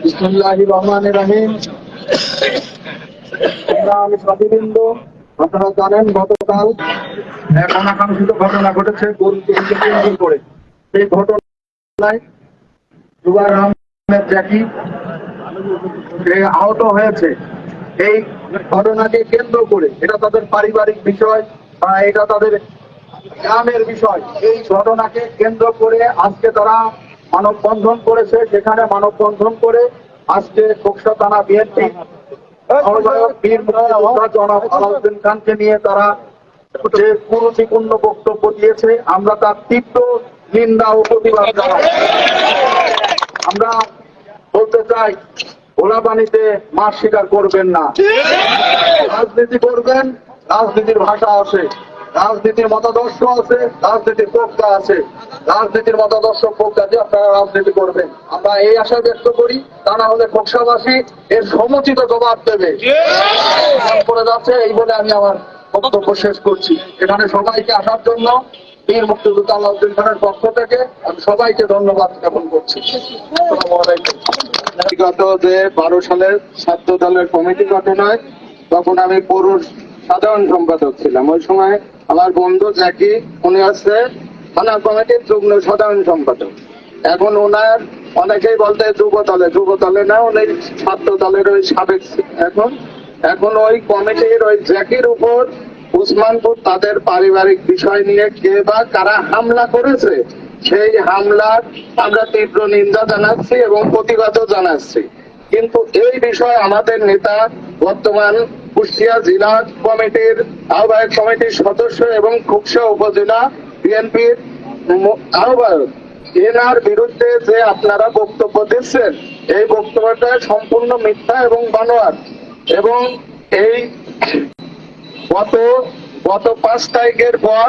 বিসমুল্লাহ রাহিম আমি আপনারা জানেন গতকাল এক অনাকাঙ্ক্ষিত ঘটনা ঘটেছে কেন্দ্র করে সেই ঘটনায় জ্যাকি আহত হয়েছে। এই ঘটনাকে কেন্দ্র করে এটা তাদের পারিবারিক বিষয় বা এটা তাদের গ্রামের বিষয়। এই ঘটনাকে কেন্দ্র করে আজকে তারা মানববন্ধন করেছে সেখানে মানববন্ধন করে আজকে খোকসা থানা বিএনপি খানকে নিয়ে তারা যে কুরুচিপূর্ণ বক্তব্য দিয়েছে, আমরা তার তীব্র নিন্দা ও প্রতিবাদ আমরা বলতে চাই ওলা পানিতে মাছ স্বীকার করবেন না। রাজনীতি করবেন, রাজনীতির ভাষা আছে রাজনীতির মতাদর্শ আছে, রাজনীতির প্রজ্ঞা আছে। রাজনীতির মতাদর্শ, প্রজ্ঞা দিয়ে আপনারা রাজনীতি করবেন। আমরা এই আশা ব্যক্ত করি, তা না হলে খোকসাবাসী এর সমুচিত জবাব দেবে। করে যাচ্ছে, এই বলে আমি আমার বক্তব্য শেষ করছি। এখানে সবাইকে আসার জন্য বীর মুক্তিযোদ্ধা আলাউদ্দিন খানের পক্ষ থেকে আমি সবাইকে ধন্যবাদ জ্ঞাপন করছি। গত যে বারো সালের ছাত্র দলের কমিটি ঘটনায় তখন আমি পৌর সাধারণ সম্পাদক ছিলাম। ওই সময় আমার বন্ধু জ্যাকি, উনি হচ্ছে থানা কমিটির যুগ্ম সাধারণ সম্পাদক। এখন ওনার অনেকেই বলতে যুব দলে যুব দলে না, উনি ছাত্র দলের ওই সাবেক এখন। এখন ওই কমিটির ওই জ্যাকির উপর উসমানপুর তাদের পারিবারিক বিষয় নিয়ে কে বা কারা হামলা করেছে, সেই হামলার আমরা তীব্র নিন্দা জানাচ্ছি এবং প্রতিবাদও জানাচ্ছি। কিন্তু এই বিষয়ে আমাদের নেতা বর্তমান কুষ্টিয়া জেলা কমিটির আহ্বায়ক কমিটির সদস্য এবং খুকসা উপজেলা বিএনপির আহ্বায়ক। এনার বিরুদ্ধে যে আপনারা বক্তব্য দিচ্ছেন, এই বক্তব্যটা সম্পূর্ণ মিথ্যা এবং বানোয়ার এবং এই গত গত পাঁচ তারিখের পর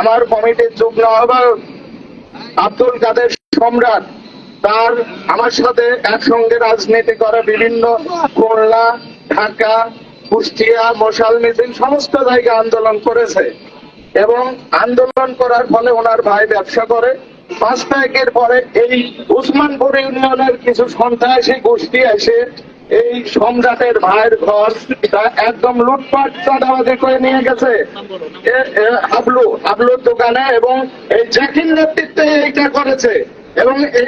আমার কমিটির যুগ্ম আহ্বায়ক আব্দুল কাদের সম্রাট তার, আমার সাথে একসঙ্গে রাজনীতি করে বিভিন্ন খুলনা, ঢাকা কুষ্টিয়া মশাল মিছিল সমস্ত জায়গায় আন্দোলন করেছে। এবং আন্দোলন করার ফলে ওনার ভাই ব্যবসা করে। পাঁচ তারিখের পরে এই উসমানপুর ইউনিয়নের কিছু সন্ত্রাসী গোষ্ঠী এসে এই সম্রাটের ভাইয়ের ঘর একদম লুটপাট চাঁদাবাজি করে নিয়ে গেছে। হাবলু হাবলুর দোকানে এবং এই জ্যাকির নেতৃত্বে এইটা করেছে। এবং এই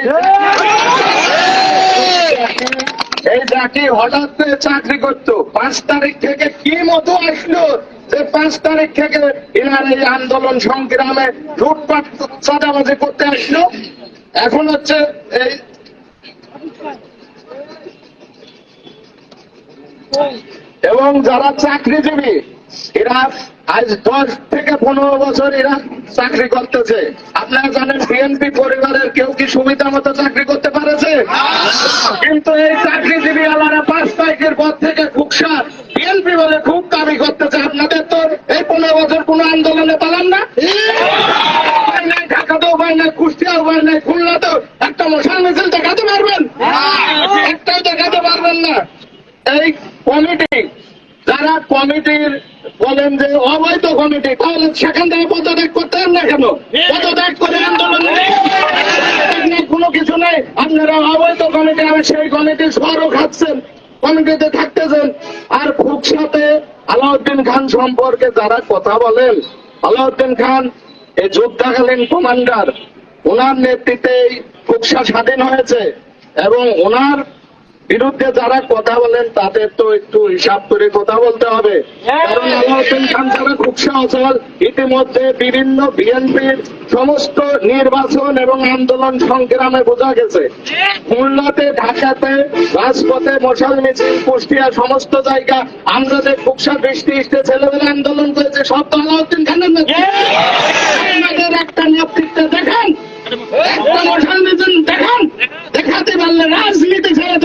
এই জাতি হঠাৎ করে চাকরি করতো। পাঁচ তারিখ থেকে কি মতো আসলো? যে পাঁচ তারিখ থেকে এনার এই আন্দোলন সংগ্রামে লুটপাট, চাঁদাবাজি করতে আসলো। এখন হচ্ছে এই এবং যারা চাকরিজীবী এরা আজ দশ থেকে পনেরো বছর এরা চাকরি করতেছে। আপনারা জানেন বিএনপি পরিবারের কেউ কি সুবিধা মতো চাকরি করতে পারেছে? কিন্তু এই চাকরিজীবী আলারা পাঁচ তারিখের পর থেকে খুকসার বিএনপি বলে খুব দাবি করতেছে আপনাদের তো এই পনেরো বছর কোনো আন্দোলনে পালান না উপায় নাই ঢাকাতেও উপায় নাই কুষ্টিয়া উপায় নাই খুলনাতেও একটা মশাল মিছিল দেখাতে পারবেন একটাও দেখাতে পারবেন না এই কমিটি যারা কমিটির বলেন যে অবৈধ কমিটি তাহলে সেখান থেকে পদত্যাগ করতে হবে না কেন পদত্যাগ করে আন্দোলন নেই। কোনো কিছু নেই আপনারা অবৈধ কমিটি, আমি সেই কমিটি সরও খাচ্ছেন কমিটিতে থাকতেছেন। আর সাথে আলাউদ্দিন খান সম্পর্কে যারা কথা বলেন, আলাউদ্দিন খান এই যুদ্ধাকালীন কমান্ডার, ওনার নেতৃত্বে ফুকসা স্বাধীন হয়েছে এবং ওনার বিরুদ্ধে যারা কথা বলেন তাদের তো একটু হিসাব করে কথা বলতে হবে। কারণ আলাউদ্দিন খান যারা খুবসা অচল। ইতিমধ্যে বিভিন্ন বিএনপির সমস্ত নির্বাচন এবং আন্দোলন সংগ্রামে বোঝা গেছে। খুলনাতে ঢাকাতে রাজপথে মশাল মিছিল কুষ্টিয়া সমস্ত জায়গা আমরা যে খুবসা বৃষ্টি ইস্টে ছেলেমেলে আন্দোলন করেছে সব তো আলাউদ্দিন খানের নেতৃত্বে। একটা নেতৃত্বে দেখেন দেখাতে পারলে রাজনীতি ছেড়ে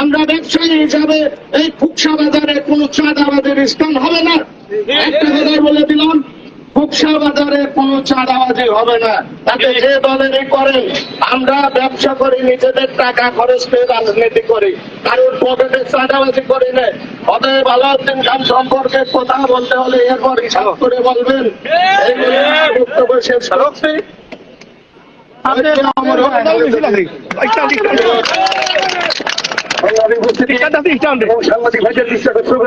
আমরা ব্যবসায়ী হিসাবে এই ফুকসা বাজারে কোনো চাঁদাবাদের স্থান হবে না। একটা কথা বলে দিলাম ফুকসা বাজারে কোনো চাঁদাবাজি হবে না। তাতে যে দলেরই করেন আমরা ব্যবসা করি নিজেদের টাকা খরচ করে রাজনীতি করি। কারোর পকেটে চাঁদাবাজি করি না। অতএব আলাউদ্দিন খান সম্পর্কে কথা বলতে হলে এরপর হিসাব করে বলবেন। এই বলে আমার বক্তব্য শেষ করছি এবং সাংবাদিক ভাইদের দৃষ্টি আকর্ষণ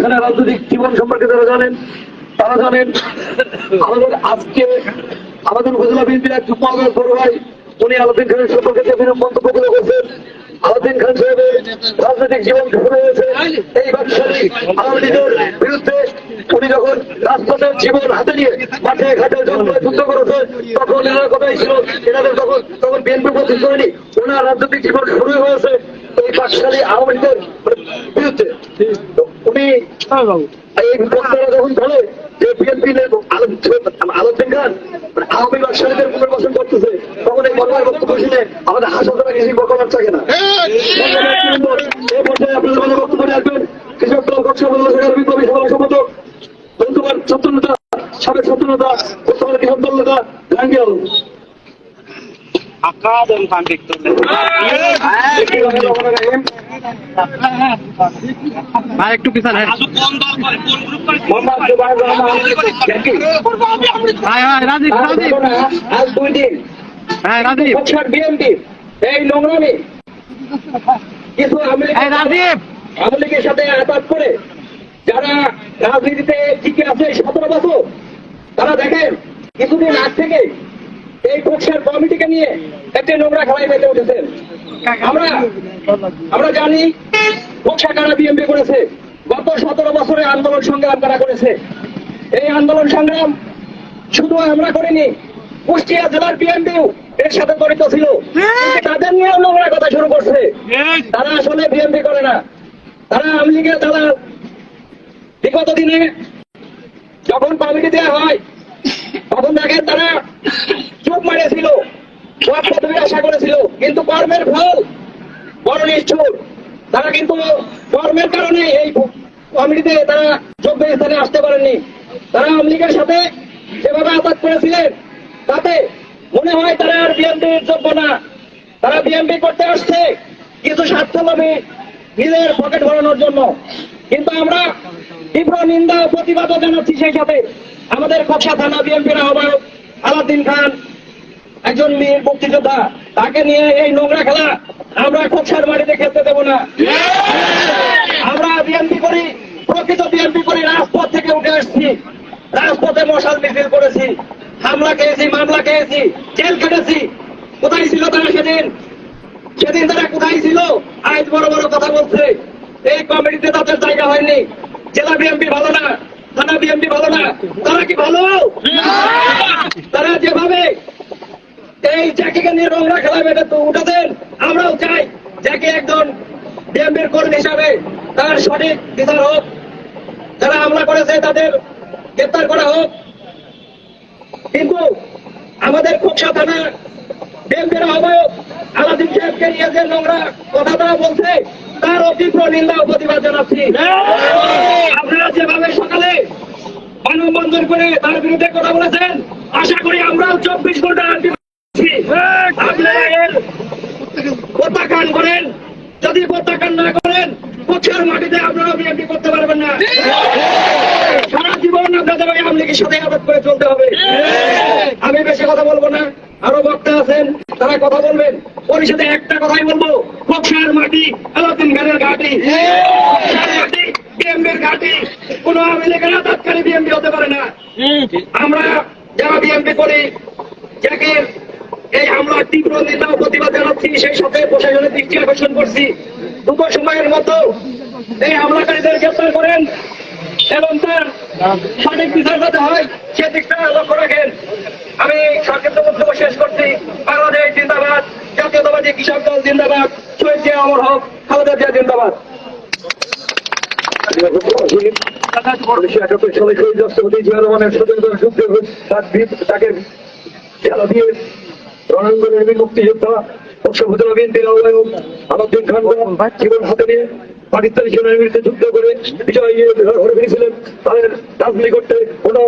খানের রাজনৈতিক জীবন সম্পর্কে যারা জানেন, তারা জানেন, আমাদের আজকে আমাদের উপজেলা বিএনপির এক যুগ্ম বড় ভাই, উনি আলাউদ্দিন খানের সম্পর্কে যে বিরূপ মন্তব্য করে গেছেন আলাউদ্দিন খান সাহেবের রাজনৈতিক জীবন শুরু হয়েছে এই ব্যবসায়ী আওয়ামী লীগের বিরুদ্ধে। উনি যখন রাজপথের জীবন হাতে নিয়ে মাঠে ঘাটে যুদ্ধ করেছে তখন এনার কথাই ছিল এনাদের তখন তখন বিএনপি প্রতিষ্ঠিত হয়নি, ওনার রাজনৈতিক জীবন শুরু হয়েছে। বাকশালী আওয়ামী লীগের বিরুদ্ধে উনি এই বক্তারা যখন বলে যে বিএনপি আলোচন খান মানে আওয়ামী বাকশালীদের পুনর্বাসন করতেছে তখন এই বর্মার বক্তব্য শুনে আমাদের হাসপাতালে কিছু বকাবার থাকে না এই পর্যায়ে আপনাদের মাঝে বক্তব্য নিয়ে আসবেন কৃষক দল কক্ষ বন্ধুসভার বিপ্লবী সভা সম্পাদক বন্ধুবার ছাত্র নেতা সাবেক ছাত্র নেতা বর্তমানে কৃষক দল নেতা গাঙ্গিয়াল ভাই একটু পিছনে মোহাম্মদ জুবাইর রহমান জ্যাকি। ভাই ভাই রাজীব রাজীব। আজ দুই দিন হ্যাঁ রাজীব। এই নোংরামি। কিছু রাজীব। আওয়ামী লীগের সাথে আঘাত করে যারা রাজনীতিতে টিকে আছে সতেরো বছর তারা দেখেন কিছুদিন আগ থেকে এই পক্ষের কমিটিকে নিয়ে একটি নোংরা খেলায় মেতে উঠেছেন। আমরা আমরা জানি পক্ষা কারা বিএমপি করেছে। গত সতেরো বছরে আন্দোলন সংগ্রাম কারা করেছে। এই আন্দোলন সংগ্রাম শুধু আমরা করিনি, কুষ্টিয়া জেলার বিএনপিও এর সাথে জড়িত ছিল। তাদের নিয়েও নোংরা কথা শুরু করছে। তারা আসলে বিএনপি করে না। তারা আওয়ামী লীগের তারা বিগত দিনে যখন কমিটি দেওয়া হয়, তখন দেখেন তারা চুপ মারিয়েছিল সব পদবি আশা করেছিল, কিন্তু কর্মের ফল বড় নিষ্ঠুর। তারা কিন্তু কর্মের কারণে এই কমিটিতে তারা যোগ্য স্থানে আসতে পারেননি। তারা আওয়ামী লীগের সাথে যেভাবে আঘাত করেছিলেন, তাতে মনে হয় তারা আর বিএনপির যোগ্য না। তারা বিএনপি করতে আসছে কিছু স্বার্থলোভী নিজের পকেট ভরানোর জন্য। কিন্তু আমরা তীব্র নিন্দা প্রতিবাদও জানাচ্ছি সেই সাথে। আমাদের কক্ষা থানা বিএনপির আহ্বায়ক আলাউদ্দিন খান একজন মেয়ে মুক্তিযোদ্ধা তাকে নিয়ে এই নোংরা খেলা আমরা কক্ষার মাটিতে খেলতে দেবো না। আমরা বিএনপি করি প্রকৃত বিএনপি করি রাজপথ থেকে উঠে আসছি। রাজপথে মশাল মিছিল করেছি হামলা খেয়েছি মামলা খেয়েছি জেল কেটেছি কোথায় ছিল তারা সেদিন? সেদিন তারা কোথায় ছিল? আজ বড় বড় কথা বলছে। এই কমিটিতে তাদের জায়গা হয়নি। জেলা বিএনপি ভালো না থানা বিএনপি ভালো না। তারা কি ভালো? তারা যেভাবে এই জ্যাকিকে নিয়ে নোংরা খেলা মেটে তো উঠাতেন আমরাও চাই জ্যাকি একজন বিএনপির কর্মী হিসাবে তার সঠিক বিচার হোক। যারা হামলা করেছে তাদের গ্রেপ্তার করা হোক। কিন্তু আমাদের খোকসা থানা বিএনপির আহ্বায়ক আলাদিন সাহেবকে নিয়ে যে নোংরা কথাটা বলছে তার তীব্র নিন্দা ও প্রতিবাদ জানাচ্ছি। আপনারা যেভাবে সকালে মানববন্ধন করে তার বিরুদ্ধে কথা বলেছেন আশা করি আমরাও চব্বিশ ঘণ্টা আনটি আপনারা এর প্রত্যাখ্যান করেন যদি প্রত্যাখ্যান না করেন পক্ষের মাটিতে আপনারা বিএনপি করতে পারবেন না। সারা জীবন আপনাদের ওই আওয়ামী লীগের সাথে আবাদ করে চলতে হবে। আমি বেশি কথা বলব না আরও বক্তা আছেন তারা কথা বলবেন। পরিষদে একটা কথাই বলব বক্সার মাটি আলাদিন খানের ঘাটি। মাটি বিএমপির ঘাটি। কোন আওয়ামী লীগের আঘাতকারী বিএমপি হতে পারে না। আমরা যারা বিএমপি করি যাকে এই হামলার তীব্র নিন্দা প্রতিবাদ জানাচ্ছি। সেই সাথে প্রশাসনের দৃষ্টি আকর্ষণ করছি। দ্রুত সময়ের মতো এই হামলাকারীদের গ্রেপ্তার করেন এবং তার সঠিক বিচার যাতে হয় সেদিকটা লক্ষ্য রাখেন। আমি সংক্ষিপ্ত বক্তব্য শেষ করছি। বাংলাদেশ জিন্দাবাদ, জাতীয়তাবাদী কৃষক দল জিন্দাবাদ, শহীদ জিয়া অমর হক, খালেদা জিয়া জিন্দাবাদ। তাকে দিয়ে রণাঙ্গনের বীর মুক্তিযোদ্ধা উপজেলা বিএনপির আহ্বায়ক আলাউদ্দিন খান জীবন হাতে নিয়ে পাকিস্তানি সেনার বিরুদ্ধে যুদ্ধ করে বিজয় ঘরে ফিরেছিলেন তাদের রাজনীতি করতে কোনো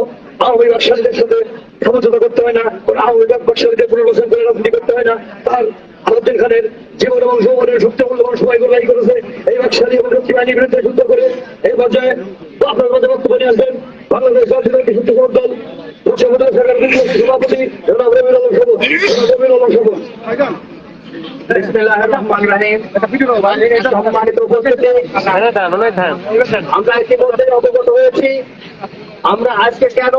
আওয়ামী ব্যবসায়ীদের সাথে সমঝোতা করতে হয় না কোনো আওয়ামী ব্যবসায়ীদের পুনর্বাসন করে রাজনীতি করতে হয় না। তার আলাউদ্দিন খানের জীবন এবং যৌবনের সুপ্ত মূল্যবান সবাই গোলাই করেছে। এই ব্যবসায়ী এবং রক্ষী বাহিনীর বিরুদ্ধে যুদ্ধ করে এই পর্যায়ে আপনার মধ্যে বক্তব্য নিয়ে আসবেন। বাংলাদেশ বাংলাদেশ বিপ্লবী সভাপতি জনাব রবিউল আমরা আজকে কেন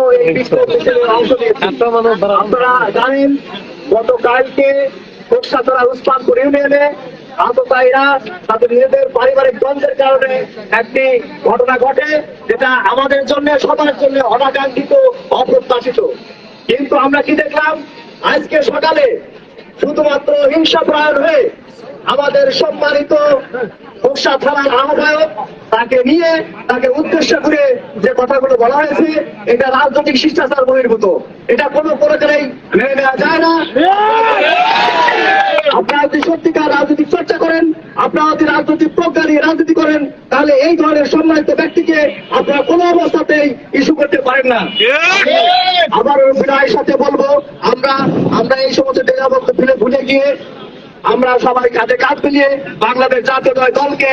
আপনারা জানেন গতকালকে ইউনিয়নে আততায়ীরা তাদের নিজেদের পারিবারিক দ্বন্দ্বের কারণে একটি ঘটনা ঘটে যেটা আমাদের জন্য সবার জন্য অনাকাঙ্ক্ষিত অপ্রত্যাশিত কিন্তু আমরা কি দেখলাম আজকে সকালে শুধুমাত্র হিংসা প্রয়োগ হয়ে আমাদের সম্মানিত খোকসা থানার আহ্বায়ক তাকে নিয়ে, তাকে উদ্দেশ্য করে যে কথাগুলো বলা হয়েছে, এটা রাজনৈতিক শিষ্টাচার বহির্ভূত। এটা কোনো প্রকারেই মেনে নেওয়া যায় না। আপনারা যদি সত্যিকার রাজনৈতিক চর্চা করেন, আপনারা যদি রাজনৈতিক প্রজ্ঞা নিয়ে রাজনীতি এই ধরনের সম্মানিত ব্যক্তিকে আপনারা কোনো অবস্থাতেই ইস্যু করতে পারেন না। আবার বিনয়ের সাথে বলব, আমরা আমরা এই সমস্ত ডেরাবক্ত ফেলে ভুলে গিয়ে আমরা সবাই কাঁধে কাঁধ মিলিয়ে বাংলাদেশ জাতীয় দলকে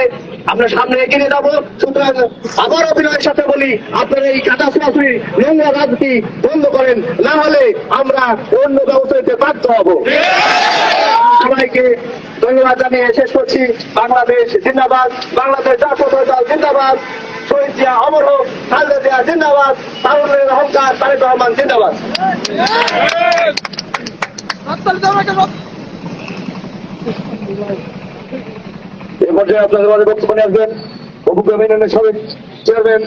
আমরা সামনে এগিয়ে যাব। সুতরাং আবার অভিনয়ের সাথে বলি, আপনারা এই কাটা সরাসরি নোংরা রাজনীতি বন্ধ করেন। না হলে আমরা অন্য ব্যবস্থা বাধ্য হব। সবাইকে ধন্যবাদ জানিয়ে শেষ করছি। বাংলাদেশ জিন্দাবাদ, বাংলাদেশ জাতীয় দল জিন্দাবাদ, শহীদ জিয়া অমর হোক, খালেদা জিয়া জিন্দাবাদ তারুণের অহংকার তারেক রহমান জিন্দাবাদ। এই পর্যায়ে আপনাদের মাঝে বক্তব্য নিয়ে আসবেন। উপগ্রাম ইউনিয়নের সাবেক চেয়ারম্যান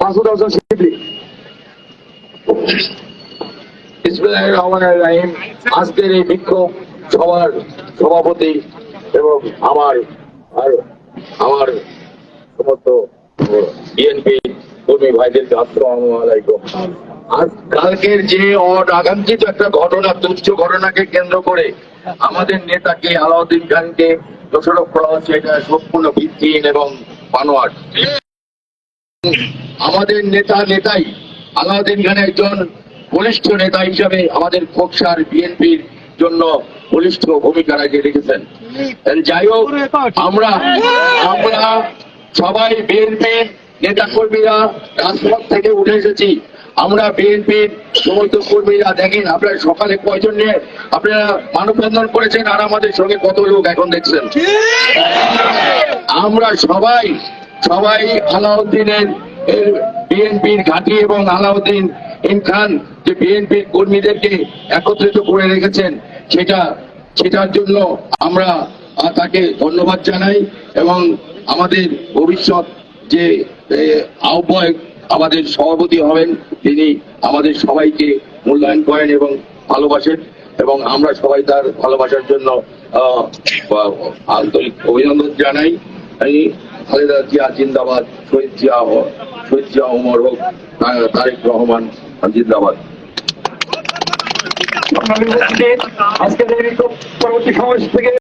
মাসুদ হাসান শিবলি আজকের এই বিক্ষোভ সভাপতি এবং আমার আর আমার সমস্ত বিএনপি কর্মী আজ কালকের যে অনাকাঙ্ক্ষিত একটা ঘটনা, তুচ্ছ ঘটনাকে কেন্দ্র করে আমাদের নেতাকে, আলাউদ্দিন খানকে দোষারোপ করা হচ্ছে, এটা সম্পূর্ণ ভিত্তিহীন এবং বানোয়াট। আমাদের নেতা, নেতাই আলাউদ্দিন খান একজন বলিষ্ঠ নেতা হিসাবে আমাদের খোকসার বিএনপির জন্য বলিষ্ঠ ভূমিকা রাখে রেখেছেন। যাই হোক আমরা আমরা সবাই বিএনপির নেতা কর্মীরা রাজপথ থেকে উঠে এসেছি। আমরা বিএনপির সমস্ত কর্মীরা দেখেন আপনারা সকালে কয়জন নিয়ে আপনারা মানববন্ধন করেছেন আর আমাদের সঙ্গে কত লোক এখন দেখছেন? আমরা সবাই সবাই আলাউদ্দিনের বিএনপির ঘাঁটি এবং আলাউদ্দিন ইন খান যে বিএনপির কর্মীদেরকে একত্রিত করে রেখেছেন সেটা সেটার জন্য আমরা তাকে ধন্যবাদ জানাই এবং আমাদের ভবিষ্যৎ যে আহ্বায়ক আমাদের সভাপতি হবেন তিনি আমাদের সবাইকে মূল্যায়ন করেন এবং ভালোবাসেন এবং আমরা সবাই তার ভালোবাসার জন্য আহ, আন্তরিক অভিনন্দন জানাই। খালেদা জিয়া জিন্দাবাদ। শহীদ জিয়া হ- শহীদ জিয়া ওমর হোক তারেক রহমান জিন্দাবাদ। আজকের পরবর্তী সমাবেশ থেকে